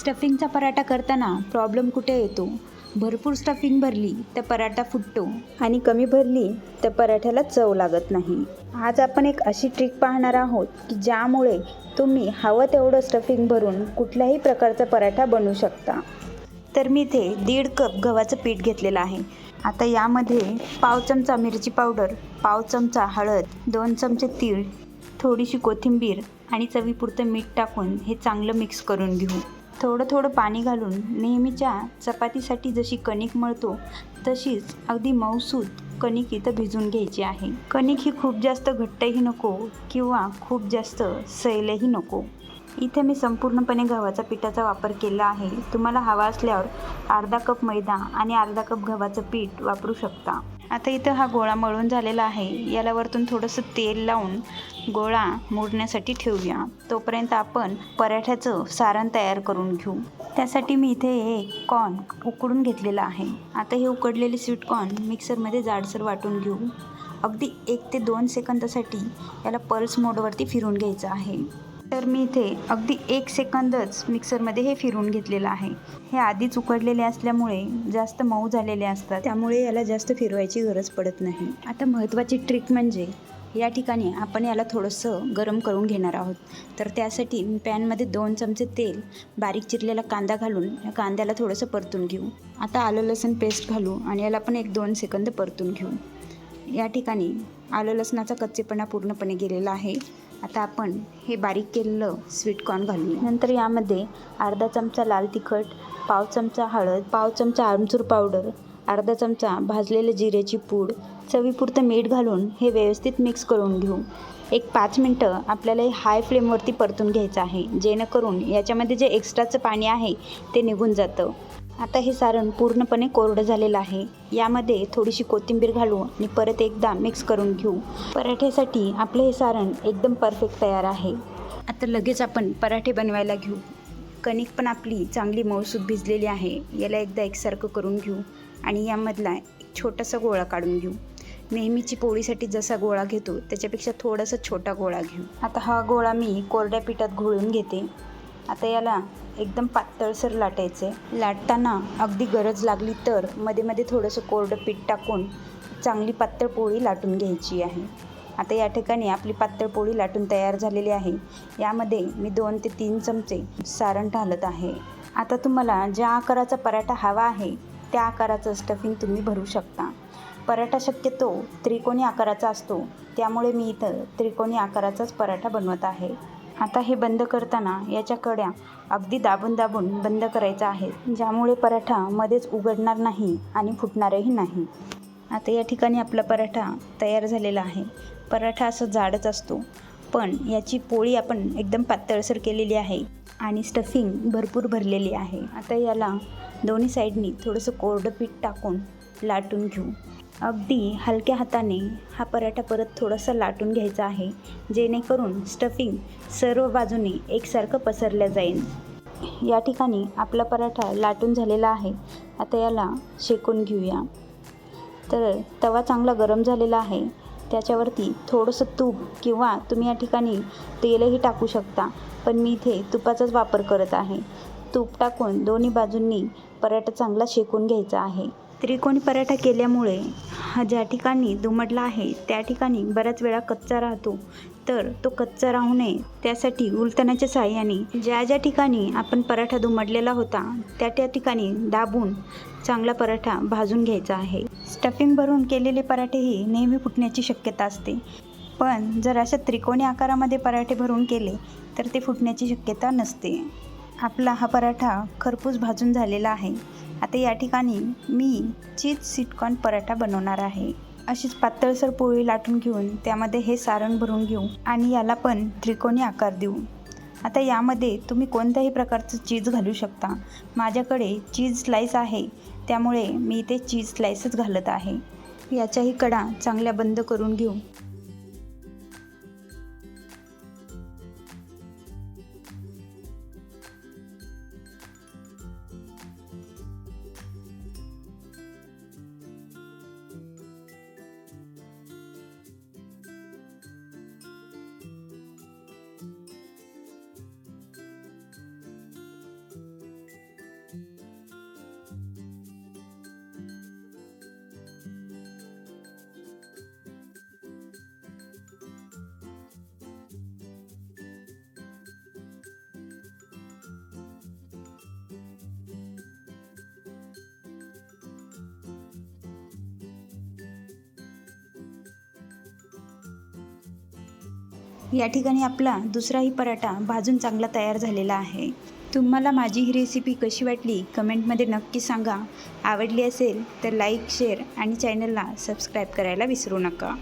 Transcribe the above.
स्टफिंगचा पराठा करताना प्रॉब्लेम कुठे येतो? भरपूर स्टफिंग भरली तर पराठा फुटतो. आणि कमी भरली तर पराठ्याला चव लागत नाही. आज आपण एक अशी ट्रिक पाहणार आहोत की ज्यामुळे तुम्ही हवं तेवढं स्टफिंग भरून कुठल्याही प्रकारचा पराठा बनवू शकता. तर मी इथे दीड कप गव्हाचं पीठ घेतलेलं आहे. आता यामध्ये पाव चमचा मिरची पावडर पाव चमचा हळद दोन चमचे तीळ थोडीशी कोथिंबीर आणि चवीपुरतं मीठ टाकून हे चांगलं मिक्स करून घेऊ. थोडं थोडं पाणी घालून नेहमीच्या चपातीसाठी जशी कणिक मळतो तशीच अगदी मऊसूत कणिक इथं भिजून घ्यायची आहे. कणिक ही खूप जास्त घट्टही नको किंवा खूप जास्त सैलही नको. इथे मी संपूर्णपणे गव्हाच्या पिठाचा वापर केला आहे. तुम्हाला हवा असल्यावर अर्धा कप मैदा आणि अर्धा कप गव्हाचं पीठ वापरू शकता. आता इथं हा गोळा मळून झालेला आहे. याला वरतून थोडंसं तेल लावून गोळा मोडण्यासाठी ठेवूया. तोपर्यंत आपण पराठ्याचं सारण तयार करून घेऊ. त्यासाठी मी इथे एक कॉर्न उकडून घेतलेला आहे. आता हे उकडलेले स्वीट कॉर्न मिक्सरमध्ये जाडसर वाटून घेऊ. अगदी एक ते दोन सेकंदासाठी याला पल्स मोडवरती फिरून घ्यायचं आहे. तर मी इथे अगदी एक सेकंदच मिक्सरमध्ये हे फिरून घेतलेलं आहे. हे आधीच उकडलेले असल्यामुळे जास्त मऊ झालेले असतात. त्यामुळे याला जास्त फिरवायची गरज पडत नाही. आता महत्त्वाची ट्रिक म्हणजे या ठिकाणी आपण याला थोडंसं गरम करून घेणार आहोत. तर त्यासाठी मी पॅनमध्ये दोन चमचे तेल बारीक चिरलेला कांदा घालून या कांद्याला थोडंसं परतून घेऊ. आता आलं लसूण पेस्ट घालू आणि याला पण एक दोन सेकंद परतून घेऊ. या ठिकाणी आलं लसणाचा कच्चेपणा पूर्णपणे गेलेला आहे. आता आपण हे बारीक केलेलं स्वीट कॉर्न घालूया. नंतर यामध्ये अर्धा चमचा लाल तिखट पाव चमचा हळद पाव चमचा आमचूर पावडर अर्धा चमचा भाजलेलं जिऱ्याची पूड चवीपुरतं मीठ घालून हे व्यवस्थित मिक्स करून घेऊ. एक पाच मिनटं आपल्याला हे हाय फ्लेमवरती परतून घ्यायचं आहे जेणेकरून याच्यामध्ये जे एक्स्ट्राचं पाणी आहे ते निघून जातं. आता हे सारण पूर्णपणे कोरडं झालेलं आहे. यामध्ये थोडीशी कोथिंबीर घालू आणि परत एकदा मिक्स करून घेऊ. पराठ्यासाठी आपलं हे सारण एकदम परफेक्ट तयार आहे. आता लगेच आपण पराठे बनवायला घेऊ. कणिक पण आपली चांगली मऊसूत भिजलेली आहे. याला एकदा एकसारखं करून घेऊ आणि यामधला एक छोटासा गोळा काढून घेऊ. नेहमीची पोळीसाठी जसा गोळा घेतो त्याच्यापेक्षा थोडासा छोटा गोळा घेऊ. आता हा गोळा मी कोरड्या पिठात घोळून घेते. आता याला एकदम पातळसर लाटायचे. लाटताना अगदी गरज लागली तर मध्ये मध्ये थोडंसं कोरडं पीठ टाकून चांगली पातळ पोळी लाटून घ्यायची आहे. आता या ठिकाणी आपली पातळ पोळी लाटून तयार झालेली आहे. यामध्ये मी दोन ते तीन चमचे सारण घालत आहे. आता तुम्हाला ज्या आकाराचा पराठा हवा आहे त्या आकाराचं स्टफिंग तुम्ही भरू शकता. पराठा शक्यतो त्रिकोणी आकाराचा असतो. त्यामुळे मी इथं त्रिकोणी आकाराचाच पराठा बनवत आहे. आता हे बंद करताना याच्या कड्या अगदी दाबून दाबून बंद करायचा आहे ज्यामुळे पराठा मध्येच उघडणार नाही आणि फुटणारही नाही. आता या ठिकाणी आपला पराठा तयार झालेला आहे. पराठा असं जाडच असतो पण याची पोळी आपण एकदम पातळसर केलेली आहे आणि स्टफिंग भरपूर भरलेली आहे. आता याला दोन्ही साईडनी थोडंसं कोरडं पीठ टाकून लाटून घेऊ. अगदी हलक्या हाताने हा पराठा परत थोडासा लाटून घ्यायचा आहे जेणेकरून स्टफिंग सर्व बाजूने एकसारखं पसरलं जाईल. या ठिकाणी आपला पराठा लाटून झालेला आहे. आता याला शेकून घेऊया. तर तवा चांगला गरम झालेला आहे. त्याच्यावरती थोडंसं तूप किंवा तुम्ही या ठिकाणी तेलही टाकू शकता पण मी इथे तुपाचाच वापर करत आहे. तूप टाकून दोन्ही बाजूंनी पराठा चांगला शेकून घ्यायचा आहे. त्रिकोणी पराठा केल्यामुळे हा ज्या ठिकाणी दुमडला आहे त्या ठिकाणी बऱ्याच वेळा कच्चा राहतो. तर तो कच्चा राहू नये त्यासाठी उलटण्याच्या साहाय्याने ज्या ज्या ठिकाणी आपण पराठा दुमडलेला होता त्या त्या ठिकाणी दाबून चांगला पराठा भाजून घ्यायचा आहे. स्टफिंग भरून केलेले पराठेही नेहमी फुटण्याची शक्यता असते. पण जर अशा त्रिकोणी आकारामध्ये पराठे भरून केले तर ते फुटण्याची शक्यता नसते. आपला हा पराठा खरपूस भाजून झालेला आहे. आता या ठिकाणी मी चीज सिटकॉन पराठा बनवणार आहे. अशीच पातळसर पोळी लाटून घेऊन त्यामध्ये हे सारण भरून घेऊ आणि याला पण त्रिकोणी आकार देऊ. आता यामध्ये तुम्ही कोणत्याही प्रकारचं चीज घालू शकता. माझ्याकडे चीज स्लाईस आहे त्यामुळे मी इथे चीज स्लाईसच घालत आहे. याच्याही कडा चांगल्या बंद करून घेऊ. या ठिकाणी आपला दुसराही पराठा भाजून चांगला तयार झालेला आहे. तुम्हाला माझी ही रेसिपी कशी वाटली कमेंटमध्ये नक्की सांगा. आवडली असेल तर लाईक शेअर आणि चॅनलला सबस्क्राईब करायला विसरू नका.